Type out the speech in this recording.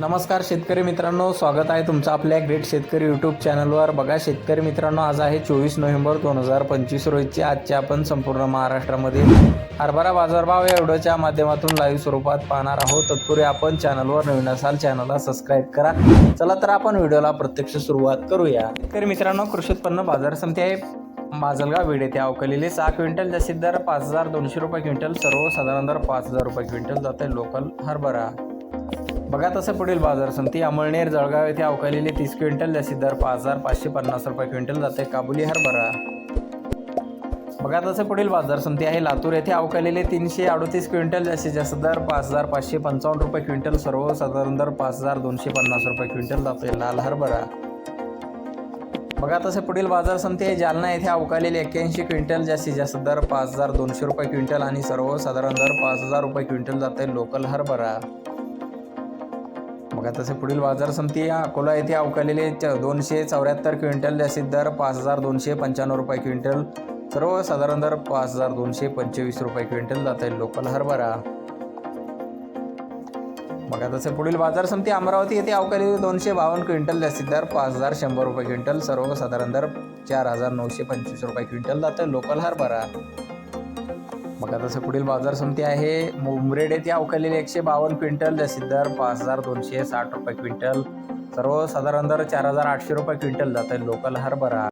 नमस्कार शेतकरी मित्रांनो स्वागत आहे तुमचं आपल्या ग्रेट शेतकरी यूट्यूब चॅनलवर बघा शेतकरी मित्रांनो आज आहे चोवीस नोव्हेंबर दोन हजार पंचवीस रोजची आजचे आपण संपूर्ण महाराष्ट्रामध्ये हरभरा बाजारभाव या व्हिडिओच्या माध्यमातून लाईव्ह स्वरूपात पाहणार आहोत. तत्पूर्वी आपण चॅनलवर नवीन असाल चॅनलला सबस्क्राईब करा. चला तर आपण व्हिडिओला प्रत्यक्ष सुरुवात करूया. शेतकरी मित्रांनो कृषी उत्पन्न बाजार समिती आहे. माजलगाव वेड येथे अवकलेले सहा क्विंटल जास्तीत दर पाच हजार दोनशे रुपये क्विंटल सर्वसाधारण दर पाच हजार रुपये क्विंटल जाते लोकल हरभरा. बघा तसं पुढील बाजार समिती अमळनेर जळगाव येथे अवकालेले तीस क्विंटल जास्ती दर पाच हजार पाचशे पन्नास रुपये क्विंटल जाते. काबुली हरभरा. बघा तसं पुढील बाजार समिती आहे लातूर येथे अवकालेले तीनशे अडोतीस क्विंटल जास्तीत जास्त दर पाच हजार पाचशे पंचावन्न रुपये क्विंटल सर्वसाधारण दर पाच हजार दोनशे पन्नास रुपये क्विंटल जाते लाल हरभरा. बघा तसे पुढील बाजार समिती आहे जालना येथे अवकालेले एक्क्याऐंशी क्विंटल जास्तीत जास्त दर पाच हजार दोनशे रुपये क्विंटल आणि सर्वसाधारण दर पाच हजार रुपये क्विंटल जाते लोकल हरभरा. बघा तसे पुढील बाजार समिती या अकोला येथे अवकालेले च- दोनशे चौऱ्याहत्तर क्विंटल जास्तीत दर पाच हजार दोनशे पंच्याण्णव रुपये क्विंटल. सर्वसाधारण दर पाच हजार दोनशे पंचवीस रुपये क्विंटल जात आहे लोकल हरभरा. बघा तसे पुढील बाजार समिती अमरावती येथे अवकाली दोनशे बावन्न क्विंटल जास्तीत दर पाच हजार शंभर रुपये क्विंटल. सर्वसाधारण दर चार हजार नऊशे पंचवीस रुपये क्विंटल जात आहे लोकल हरभरा. बघा तसं पुढील बाजार समिती आहे. मुंबरेड येथे अवकालेले एकशे बावन्न क्विंटल जास्तीत दर पाच हजार दोनशे साठ रुपये क्विंटल. सर्वसाधारण दर चार हजार आठशे रुपये क्विंटल जात आहे लोकल हरभरा